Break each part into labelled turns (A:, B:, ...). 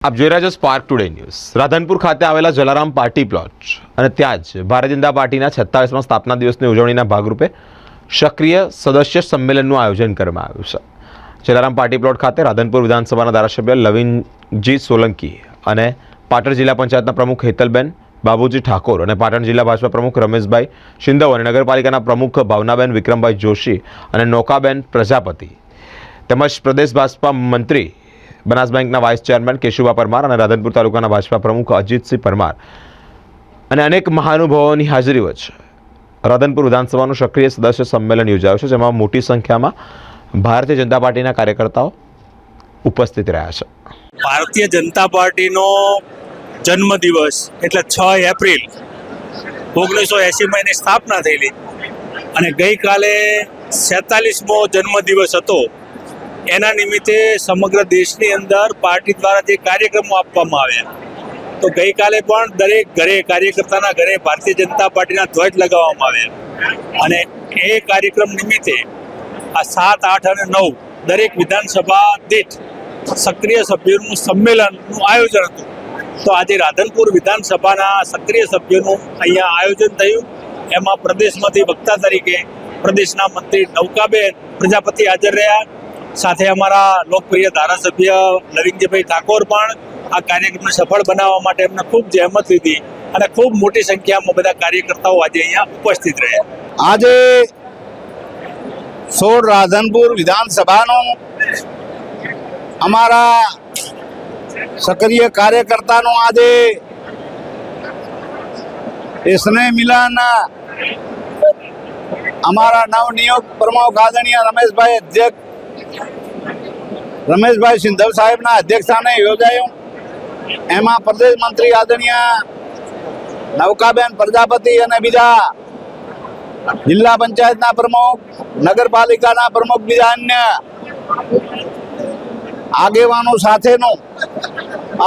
A: આપ જોઈ રહ્યા છો સ્પાર્ક ટુડે ન્યૂઝ રાધનપુર ખાતે આવેલા જલારામ પાર્ટી પ્લોટ અને ત્યાં જ ભારતીય જનતા પાર્ટીના છત્તાલીસમાં સ્થાપના દિવસની ઉજવણીના ભાગરૂપે સક્રિય સદસ્ય સંમેલનનું આયોજન કરવામાં આવ્યું છે. જલારામ પાર્ટી પ્લોટ ખાતે રાધનપુર વિધાનસભાના ધારાસભ્ય લવિનજી સોલંકી અને પાટણ જિલ્લા પંચાયતના પ્રમુખ હેતલબેન બાબુજી ઠાકોર અને પાટણ જિલ્લા ભાજપા પ્રમુખ રમેશભાઈ શિંદવ અને નગરપાલિકાના પ્રમુખ ભાવનાબેન વિક્રમભાઈ જોશી અને નૌકાબેન પ્રજાપતિ તેમજ પ્રદેશ ભાજપા મંત્રી બનાસ બેંકના વાઇસ ચેરમેન કેશુભા પરમાર અને રાધનપુર તાલુકાના ભાજપા પ્રમુખ અજીતસિંહ પરમાર. અને અનેક મહાનુભાવોની હાજરી વચ્ચે રાધનપુર વિધાનસભાનું સક્રિય સદસ્ય સંમેલન યોજાયું છે, જેમાં મોટી સંખ્યામાં ભારતીય જનતા પાર્ટીના કાર્યકર્તાઓ ઉપસ્થિત રહ્યા છે.
B: ભારતીય જનતા પાર્ટીનો જન્મદિવસ એટલે છ એપ્રિલ ઓગણીસો એંસીમાં એની સ્થાપના થયેલી. અને ગઈકાલે સેતાલીસમો જન્મદિવસ હતો. એના નિમિત્તે સમગ્ર દેશની અંદર પાર્ટી દ્વારા જે કાર્યક્રમો આપવામાં આવ્યા. તો ગઈકાલે પણ દરેક ઘરે કાર્યકર્તાના ઘરે ભારતીય જનતા પાર્ટીના ધ્વજ લગાવવામાં આવ્યા. અને એ કાર્યક્રમ નિમિત્તે આ સાત, આઠ અને નવ દરેક વિધાનસભા દીઠ સક્રિય સભ્યોનું સંમેલનનું આયોજન હતું. તો આજે રાધનપુર વિધાનસભાના સક્રિય સભ્યોનું અહીંયા આયોજન થયું. એમાં પ્રદેશમાંથી વક્તા તરીકે પ્રદેશના મંત્રી નૌકાબેન પ્રજાપતિ હાજર રહ્યા. સાથે અમારા લોકપ્રિય ધારાસભ્ય નવીનજીભાઈ ઠાકોર પણ આ કાર્યક્રમને સફળ બનાવવા માટે એમને ખૂબ જહેમત લીધી અને ખૂબ મોટી સંખ્યામાં બધા કાર્યકર્તાઓ આજે અહીંયા ઉપસ્થિત રહ્યા.
C: આજે સોળ રાધનપુર વિધાનસભાનો અમારા સક્રિય કાર્યકર્તાનો આજે એ સ્નેહ મિલન અમારા નવનિયુક્ત પ્રમુખ આદરણીય રમેશભાઈ અધ્યક્ષ રમેશભાઈ સિંધવ સાહેબના અધ્યક્ષસ્થાને યોજાયું. એમાં પ્રદેશ મંત્રી આદરણીય નૌકાબેન પ્રજાપતિ અને બીજા જિલ્લા પંચાયતના પ્રમુખ, નગરપાલિકાના પ્રમુખ, બીજા અન્ય આગેવાનો સાથેનું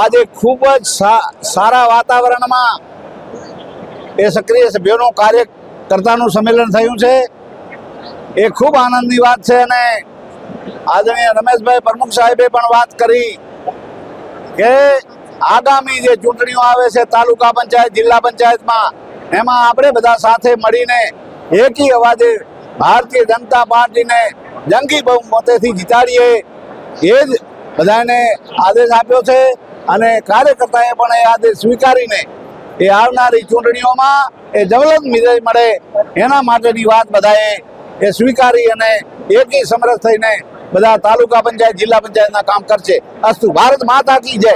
C: આજે ખૂબ જ સારા વાતાવરણમાં એ સક્રિય સભ્યોનું કાર્યકર્તાનું સંમેલન થયું છે. એ ખૂબ આનંદની વાત છે અને આદરણીય રમેશભાઈ પ્રમુખ સાહેબે પણ વાત કરી કે આગામી જે ચૂંટણીઓ આવે છે તાલુકા પંચાયત, જિલ્લા પંચાયતમાં, એમાં આપણે બધા સાથે મળીને એકી અવાજે ભારતીય જનતા પાર્ટીને જંગી બહુમતેથી જીતાડીએ, એ જ બધાને આદેશ આપ્યો છે અને કાર્યકર્તાએ પણ એ આદેશ સ્વીકારીને એ આવનારી ચૂંટણીઓમાં એ જવલત વિજય મળે એના માટેની વાત બધાએ એ સ્વીકારી અને એકી સમરસ થઈને બધા તાલુકા પંચાયત જિલ્લા પંચાયતના કામ કરશે. અસ્તુ ભારત માતા કી જય.